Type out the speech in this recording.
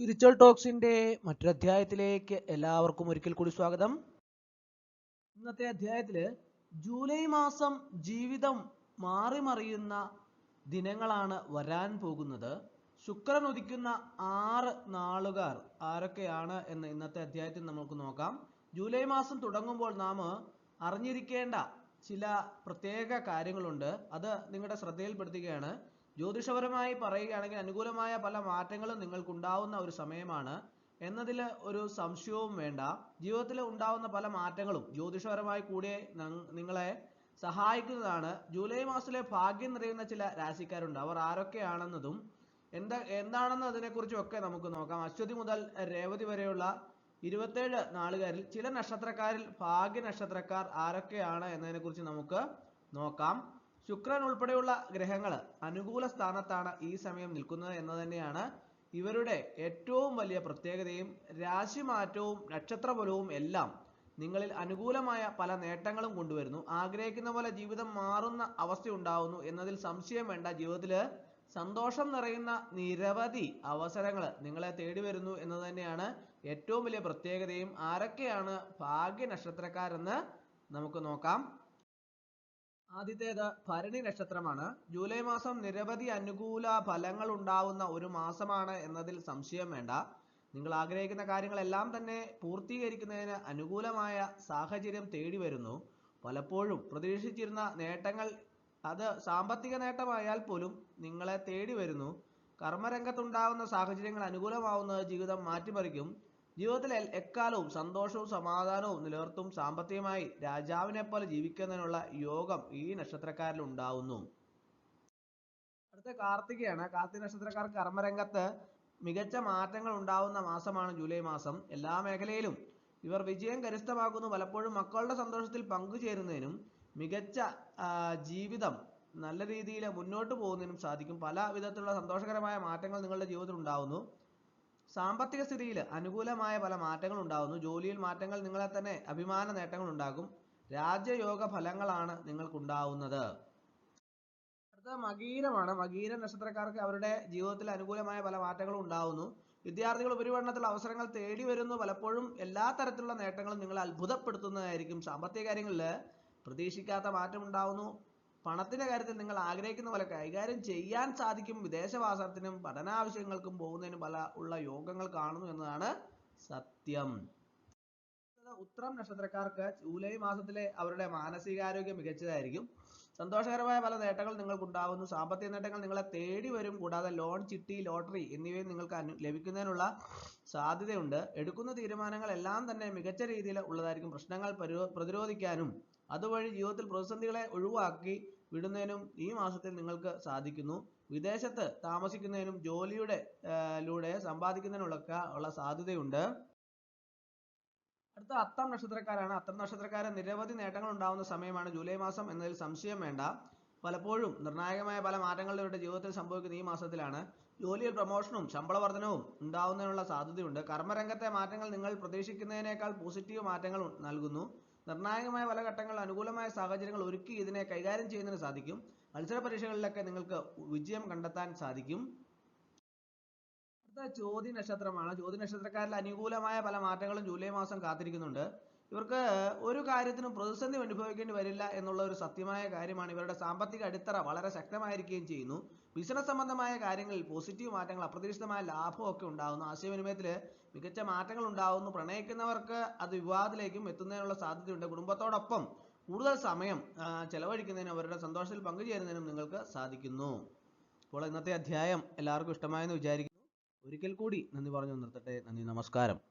Spiritual ടോക്സിന്റെ മറ്റൊരധ്യായത്തിലേക്ക് എല്ലാവർക്കും ഒരിക്കൽ കൂടി സ്വാഗതം. ഇന്നത്തെ അധ്യായത്തിൽ ജൂലൈ മാസം ജീവിതം മാറി മറിയുന്ന ദിനങ്ങളാണ് വരാൻ പോകുന്നത്. ശുക്രൻ ഉദിക്കുന്ന ആറ് നാളുകാർ ആരൊക്കെയാണ് എന്ന് ഇന്നത്തെ അധ്യായത്തിൽ നമുക്ക് നോക്കാം. ജൂലൈ മാസം തുടങ്ങുമ്പോൾ നാം അറിഞ്ഞിരിക്കേണ്ട ചില പ്രത്യേക കാര്യങ്ങളുണ്ട്. അത് നിങ്ങളുടെ ശ്രദ്ധയിൽപ്പെടുത്തുകയാണ്. ജ്യോതിഷപരമായി പറയുകയാണെങ്കിൽ അനുകൂലമായ പല മാറ്റങ്ങളും നിങ്ങൾക്കുണ്ടാവുന്ന ഒരു സമയമാണ്. എന്നതിൽ ഒരു സംശയവും വേണ്ട. ജീവിതത്തിൽ ഉണ്ടാവുന്ന പല മാറ്റങ്ങളും ജ്യോതിഷപരമായി കൂടെ നിങ്ങളെ സഹായിക്കുന്നതാണ്. ജൂലൈ മാസത്തിലെ ഭാഗ്യം നിറയുന്ന ചില രാശിക്കാരുണ്ട്. അവർ ആരൊക്കെയാണെന്നതും എന്താ എന്താണെന്ന് അതിനെക്കുറിച്ചും ഒക്കെ നമുക്ക് നോക്കാം. അശ്വതി മുതൽ രേവതി വരെയുള്ള ഇരുപത്തേഴ് നാളുകാരിൽ ചില നക്ഷത്രക്കാരിൽ ഭാഗ്യ നക്ഷത്രക്കാർ ആരൊക്കെയാണ് എന്നതിനെക്കുറിച്ച് നമുക്ക് നോക്കാം. ശുക്രൻ ഉൾപ്പെടെയുള്ള ഗ്രഹങ്ങൾ അനുകൂല സ്ഥാനത്താണ് ഈ സമയം നിൽക്കുന്നത് എന്ന് തന്നെയാണ് ഇവരുടെ ഏറ്റവും വലിയ പ്രത്യേകതയും രാശിമാറ്റവും നക്ഷത്രബലവും എല്ലാം നിങ്ങളിൽ അനുകൂലമായ പല നേട്ടങ്ങളും കൊണ്ടുവരുന്നു. ആഗ്രഹിക്കുന്ന പോലെ ജീവിതം മാറുന്ന അവസ്ഥ ഉണ്ടാവുന്നു എന്നതിൽ സംശയം വേണ്ട. ജീവിതത്തിൽ സന്തോഷം നിറയുന്ന നിരവധി അവസരങ്ങൾ നിങ്ങളെ തേടി വരുന്നു എന്നത് തന്നെയാണ് ഏറ്റവും വലിയ പ്രത്യേകതയും. ആരൊക്കെയാണ് ഭാഗ്യ നക്ഷത്രക്കാരെന്ന് നമുക്ക് നോക്കാം. ആദ്യത്തേത് ഭരണി നക്ഷത്രമാണ്. ജൂലൈ മാസം നിരവധി അനുകൂല ഫലങ്ങൾ ഉണ്ടാവുന്ന ഒരു മാസമാണ് എന്നതിൽ സംശയം വേണ്ട. നിങ്ങൾ ആഗ്രഹിക്കുന്ന കാര്യങ്ങളെല്ലാം തന്നെ പൂർത്തീകരിക്കുന്നതിന് അനുകൂലമായ സാഹചര്യം തേടി വരുന്നു. പലപ്പോഴും പ്രതീക്ഷിച്ചിരുന്ന നേട്ടങ്ങൾ അത് സാമ്പത്തിക നേട്ടമായാൽ പോലും നിങ്ങളെ തേടി വരുന്നു. കർമ്മരംഗത്തുണ്ടാകുന്ന സാഹചര്യങ്ങൾ അനുകൂലമാവുന്നത് ജീവിതം മാറ്റിമറിക്കും. ജീവിതത്തിൽ എക്കാലവും സന്തോഷവും സമാധാനവും നിലനിർത്തും സാമ്പത്തികമായി രാജാവിനെ പോലെ ജീവിക്കുന്നതിനുള്ള യോഗം ഈ നക്ഷത്രക്കാരിൽ ഉണ്ടാവുന്നു. അടുത്ത കാർത്തികയാണ്. കാർത്തിക നക്ഷത്രക്കാർ കർമ്മരംഗത്ത് മികച്ച മാറ്റങ്ങൾ ഉണ്ടാവുന്ന മാസമാണ് ജൂലൈ മാസം. എല്ലാ മേഖലയിലും ഇവർ വിജയം കരസ്ഥമാക്കുന്നു. പലപ്പോഴും മക്കളുടെ സന്തോഷത്തിൽ പങ്കുചേരുന്നതിനും മികച്ച ജീവിതം നല്ല രീതിയിൽ മുന്നോട്ട് പോകുന്നതിനും സാധിക്കും. പല വിധത്തിലുള്ള സന്തോഷകരമായ മാറ്റങ്ങൾ നിങ്ങളുടെ ജീവിതത്തിൽ ഉണ്ടാവുന്നു. സാമ്പത്തിക സ്ഥിതിയിൽ അനുകൂലമായ പല മാറ്റങ്ങൾ ഉണ്ടാകുന്നു ജോലിയിൽ മാറ്റങ്ങൾ നിങ്ങളെ തന്നെ അഭിമാന നേട്ടങ്ങൾ ഉണ്ടാകും രാജയോഗ ഫലങ്ങളാണ് നിങ്ങൾക്കുണ്ടാവുന്നത്. അടുത്ത മകീരമാണ്. മകീര നക്ഷത്രക്കാർക്ക് അവരുടെ ജീവിതത്തിൽ അനുകൂലമായ പല മാറ്റങ്ങളും ഉണ്ടാവുന്നു. വിദ്യാർത്ഥികൾ ഉപരിപഠനത്തിലുള്ള അവസരങ്ങൾ തേടി വരുന്നു. പലപ്പോഴും എല്ലാ തരത്തിലുള്ള നേട്ടങ്ങളും നിങ്ങളെ അത്ഭുതപ്പെടുത്തുന്നതായിരിക്കും. സാമ്പത്തിക കാര്യങ്ങളിൽ പ്രതീക്ഷിക്കാത്ത മാറ്റം ഉണ്ടാവുന്നു പണത്തിന്റെ കാര്യത്തിൽ നിങ്ങൾ ആഗ്രഹിക്കുന്ന പോലെ കൈകാര്യം ചെയ്യാൻ സാധിക്കും. വിദേശവാസത്തിനും പഠനാവശ്യങ്ങൾക്കും പോകുന്നതിനും പല ഉള്ള യോഗങ്ങൾ കാണുന്നു എന്നതാണ് സത്യം. ഉത്രം നക്ഷത്രക്കാർക്ക് ജൂലൈ മാസത്തിലെ അവരുടെ മാനസികാരോഗ്യം മികച്ചതായിരിക്കും. സന്തോഷകരമായ പല നേട്ടങ്ങൾ നിങ്ങൾക്ക് ഉണ്ടാവുന്നു സാമ്പത്തിക നേട്ടങ്ങൾ നിങ്ങളെ തേടി വരും. കൂടാതെ ലോൺ ചിട്ടി ലോട്ടറി എന്നിവയും നിങ്ങൾക്ക് ലഭിക്കുന്നതിനുള്ള സാധ്യതയുണ്ട്. എടുക്കുന്ന തീരുമാനങ്ങൾ എല്ലാം തന്നെ മികച്ച രീതിയിൽ ഉള്ളതായിരിക്കും. പ്രശ്നങ്ങൾ പരു- പ്രതിരോധിക്കാനും അതുവഴി ജീവിതത്തിൽ പ്രതിസന്ധികളെ ഒഴിവാക്കി വിടുന്നതിനും ഈ മാസത്തിൽ നിങ്ങൾക്ക് സാധിക്കുന്നു. വിദേശത്ത് താമസിക്കുന്നതിനും ജോലിയുടെ ലൂടെ സമ്പാദിക്കുന്നതിനുള്ളൊക്കെ ഉള്ള സാധ്യതയുണ്ട്. അടുത്ത അത്തം നക്ഷത്രക്കാരാണ്. അത്തം നക്ഷത്രക്കാരൻ നിരവധി നേട്ടങ്ങൾ ഉണ്ടാവുന്ന സമയമാണ് ജൂലൈ മാസം എന്നതിൽ സംശയം വേണ്ട. പലപ്പോഴും നിർണായകമായ പല മാറ്റങ്ങളും ഇവരുടെ ജീവിതത്തിൽ സംഭവിക്കുന്ന ഈ മാസത്തിലാണ് ജോലിയിൽ പ്രമോഷനും ശമ്പള വർധനവും ഉണ്ടാവുന്നതിനുള്ള സാധ്യതയുണ്ട്. കർമ്മരംഗത്തെ മാറ്റങ്ങൾ നിങ്ങൾ പ്രതീക്ഷിക്കുന്നതിനേക്കാൾ പോസിറ്റീവ് മാറ്റങ്ങൾ നൽകുന്നു. നിർണായകമായ പല ഘട്ടങ്ങൾ അനുകൂലമായ സാഹചര്യങ്ങൾ ഒരുക്കി ഇതിനെ കൈകാര്യം ചെയ്യുന്നതിന് സാധിക്കും. മത്സര പരീക്ഷകളിലൊക്കെ നിങ്ങൾക്ക് വിജയം കണ്ടെത്താൻ സാധിക്കും. അടുത്ത ചോദ്യ നക്ഷത്രമാണ് ചോദ്യ നക്ഷത്രക്കാരിൽ അനുകൂലമായ പല മാറ്റങ്ങളും ജൂലൈ മാസം കാത്തിരിക്കുന്നുണ്ട്. ഇവർക്ക് ഒരു കാര്യത്തിനും പ്രതിസന്ധി അനുഭവിക്കേണ്ടി വരില്ല എന്നുള്ള ഒരു സത്യമായ കാര്യമാണ് ഇവരുടെ സാമ്പത്തിക അടിത്തറ വളരെ ശക്തമായിരിക്കുകയും ചെയ്യുന്നു. ബിസിനസ് സംബന്ധമായ കാര്യങ്ങളിൽ പോസിറ്റീവ് മാറ്റങ്ങൾ അപ്രതീക്ഷിതമായ ലാഭമൊക്കെ ഉണ്ടാകുന്നു. ആശയവിനിമയത്തിൽ മികച്ച മാറ്റങ്ങൾ ഉണ്ടാകുന്നു. പ്രണയിക്കുന്നവർക്ക് അത് വിവാഹത്തിലേക്കും എത്തുന്നതിനുള്ള സാധ്യതയുണ്ട്. കുടുംബത്തോടൊപ്പം കൂടുതൽ സമയം ചെലവഴിക്കുന്നതിനും അവരുടെ സന്തോഷത്തിൽ പങ്കുചേരുന്നതിനും നിങ്ങൾക്ക് സാധിക്കുന്നു. അപ്പോൾ ഇന്നത്തെ അധ്യായം എല്ലാവർക്കും ഇഷ്ടമായെന്ന് വിചാരിക്കുന്നു. ഒരിക്കൽ കൂടി നന്ദി പറഞ്ഞു നിർത്തട്ടെ. നന്ദി നമസ്കാരം.